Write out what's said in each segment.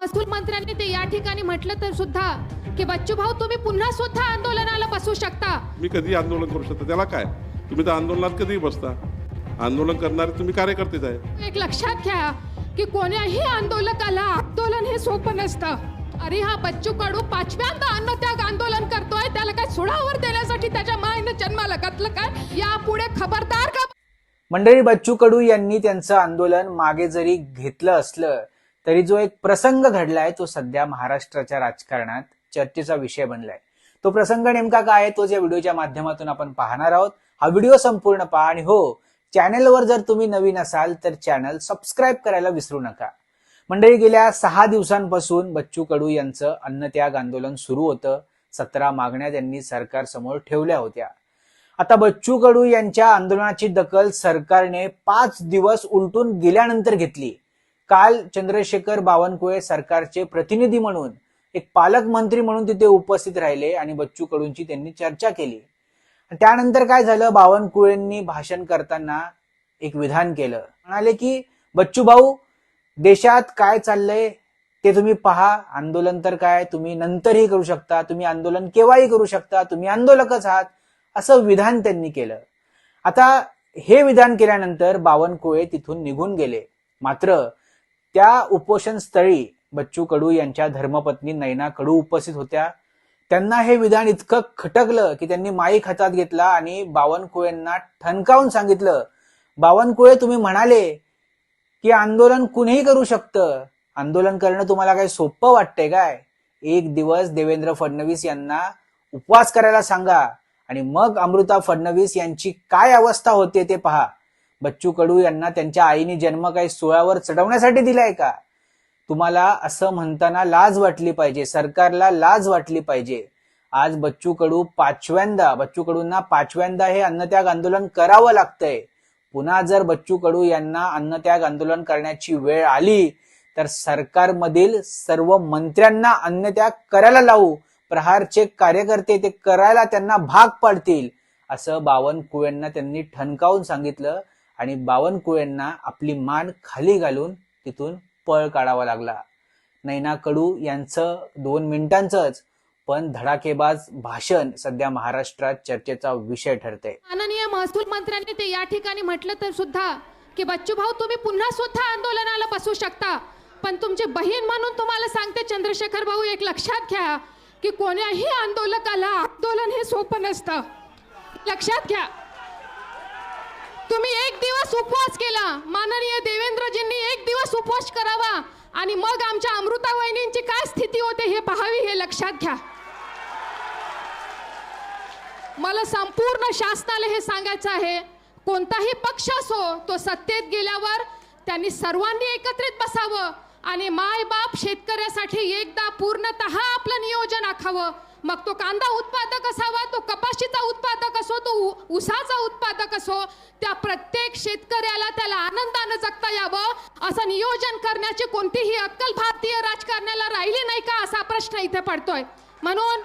महसूल मंत्र्यांनी ते या ठिकाणी म्हटलं तर सुद्धा की बच्चू भाऊ तुम्ही पुन्हा सुद्धा आंदोलनाला बसू शकता. मी कधी आंदोलन करू शकतो. त्याला काय? तुम्ही तर आंदोलनात कधीही बसता. आंदोलन करणारे तुम्ही कार्यकर्तेच आहे. एक लक्षात घ्या की कोण्याही आंदोलकाला आंदोलन हे सोपं नसतं. अरे हा बच्चू कडू पाचव्यांदा अन्नत्याग आंदोलन करतोय. त्याला काय सुडावर देण्यासाठी त्याच्या मायनं जन्माला घातलं काय? यापुढे खबरदार का? मंडळी बच्चू कडू यांनी त्यांचं आंदोलन मागे जरी घेतलं असलं तरी जो एक प्रसंग घडलाय तो सध्या महाराष्ट्राच्या राजकारणात चर्चेचा विषय बनलाय. तो प्रसंग नेमका काय आहे? तोच या व्हिडिओच्या माध्यमातून आपण पाहणार आहोत. हा व्हिडिओ संपूर्ण पहा आणि हो चॅनेलवर जर तुम्ही नवीन असाल तर चॅनल सबस्क्राईब करायला विसरू नका. मंडळी गेल्या सहा दिवसांपासून बच्चू कडू यांचं अन्नत्याग आंदोलन सुरू होतं. सतरा मागण्या त्यांनी सरकारसमोर ठेवल्या होत्या. आता बच्चू कडू यांच्या आंदोलनाची दखल सरकारने पाच दिवस उलटून गेल्यानंतर घेतली. काल चंद्रशेखर बावनकुळे सरकारचे प्रतिनिधी म्हणून एक पालकमंत्री म्हणून तिथे उपस्थित राहिले आणि बच्चू कडूंची त्यांनी चर्चा केली. त्यानंतर काय झालं? बावनकुळेंनी भाषण करताना एक विधान केलं. म्हणाले की बच्चू भाऊ देशात काय चाललंय ते तुम्ही पहा. आंदोलन तर काय? तुम्ही नंतरही करू शकता. तुम्ही आंदोलन केव्हाही करू शकता. तुम्ही आंदोलकच आहात. असं विधान त्यांनी केलं. आता हे विधान केल्यानंतर बावनकुळे तिथून निघून गेले. मात्र त्या उपोषण स्थळी बच्चू कडू यांच्या धर्मपत्नी नैना कडू उपस्थित होत्या. त्यांना हे विधान इतकं खटकलं की त्यांनी माईक हातात घेतला आणि बावनकुळेंना ठणकावून सांगितलं बावनकुळे तुम्ही म्हणाले की आंदोलन कुणीही करू शकतं. आंदोलन करणं तुम्हाला काही सोपं वाटतंय काय? एक दिवस देवेंद्र फडणवीस यांना उपवास करायला सांगा आणि मग अमृता फडणवीस यांची काय अवस्था होते ते पहा. बच्चू कडू यांना त्यांच्या आईने जन्म काही सोळावर चढवण्यासाठी दिलाय का? तुम्हाला असं म्हणताना लाज वाटली पाहिजे सरकारला लाज वाटली पाहिजे. आज बच्चू कडू पाचव्यांदा बच्चू कडूंना पाचव्यांदा हे अन्नत्याग आंदोलन करावं लागतंय. पुन्हा जर बच्चू कडू यांना अन्नत्याग आंदोलन करण्याची वेळ आली तर सरकारमधील सर्व मंत्र्यांना अन्नत्याग करायला लावू. प्रहारचे कार्यकर्ते ते करायला त्यांना भाग पाडतील असं बावनकुळेंना त्यांनी ठणकावून सांगितलं. आणि बावनकुळेंना आपली मान खाली घालून तिथून पळ काढावा लागला. नैना कडू यांचं दोन मिनिटांचंच पण धडाकेबाज भाषण सध्या महाराष्ट्रात चर्चेचा विषय ठरते माननीय महसूल मंत्र्यांनी ते या ठिकाणी म्हटलं तर सुद्धा की बच्चू भाऊ तुम्ही पुन्हा सुद्धा आंदोलनाला बसू शकता. पण तुमची बहीण म्हणून तुम्हाला सांगते चंद्रशेखर भाऊ एक लक्षात घ्या की कोण्याही आंदोलकाला आंदोलन हे सोपं नसतं. लक्षात घ्या. तुम्ही एक दिवस उपवास केला. माननीय देवेंद्रजींनी एक दिवस उपवास करावा. आणि मग आमच्या अमृता वहिनींची काय स्थिती होते हे पाहावी हे लक्षात घ्या. मला संपूर्ण शासनाला हे सांगायचं आहे कोणताही पक्ष असो तो सत्तेत गेल्यावर त्यांनी सर्वांनी एकत्रित बसावं आणि माय बाप शेतकऱ्यासाठी एकदा पूर्णतः आपलं नियोजन आखावं. मग तो कांदा उत्पादक असावा तो कपाशीचा उत्पादक असो तो उसाचा उत्पादक असो त्या प्रत्येक शेतकऱ्याला त्याला आनंदानं जगता यावं असं नियोजन करण्याची कोणतीही अक्कल भारतीय राजकारण्याला राहिली नाही का असा प्रश्न इथे पडतोय. म्हणून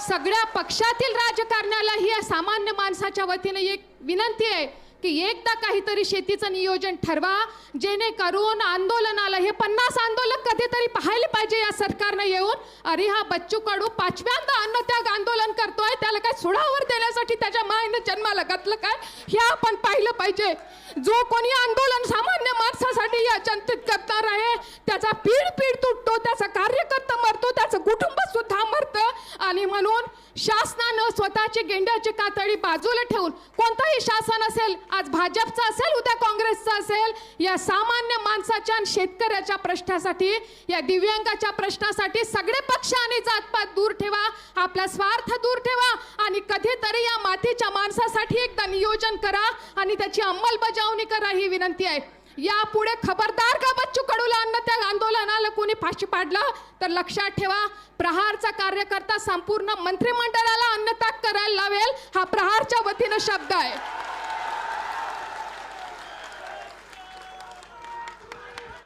सगळ्या पक्षातील राजकारण्याला ही सामान्य माणसाच्या वतीने एक विनंती आहे की एकदा काहीतरी शेतीचं नियोजन ठरवा जेणेकरून आंदोलनाला हे पन्नास आंदोलन कधीतरी पाहायला पाहिजे या सरकारनं येऊन अरे हा बच्चू कडू पाचव्यांदा अन्नत्याग आंदोलन करतोय त्याला काय सुडावर देण्यासाठी त्याच्या मायनं जन्माला घातलं काय? हे आपण पाहिलं पाहिजे. जो कोणी आंदोलन सामान्य माणसासाठी या जनतेत करणार आहे त्याचा पीड पीड तुटतो त्याचा कार्यकर्ता मरतो त्याचं कुटुंब सुद्धा मरतं. आणि म्हणून शासनानं स्वतःची गेंड्याची कातडी बाजूला ठेवून कोणताही शासन असेल आज भाजपचं असेल उद्या काँग्रेसचं असेल या सामान्य माणसाच्या आणि शेतकऱ्याच्या प्रश्नासाठी या दिव्यांगाच्या प्रश्नासाठी सगळे पक्ष आणि जातपात दूर ठेवा आपला स्वार्थ दूर ठेवा आणि कधीतरी या मातीच्या माणसासाठी एकदा नियोजन करा आणि त्याची अंमलबजावणी करा ही विनंती आहे. यापुढे खबरदार का बच्चू कडूला अन्न त्या आंदोलनाला कोणी फाशी पाडलं तर लक्षात ठेवा प्रहारचा कार्यकर्ता संपूर्ण मंत्रिमंडळाला अन्न हा प्रहारच्या वतीनं शब्द आहे.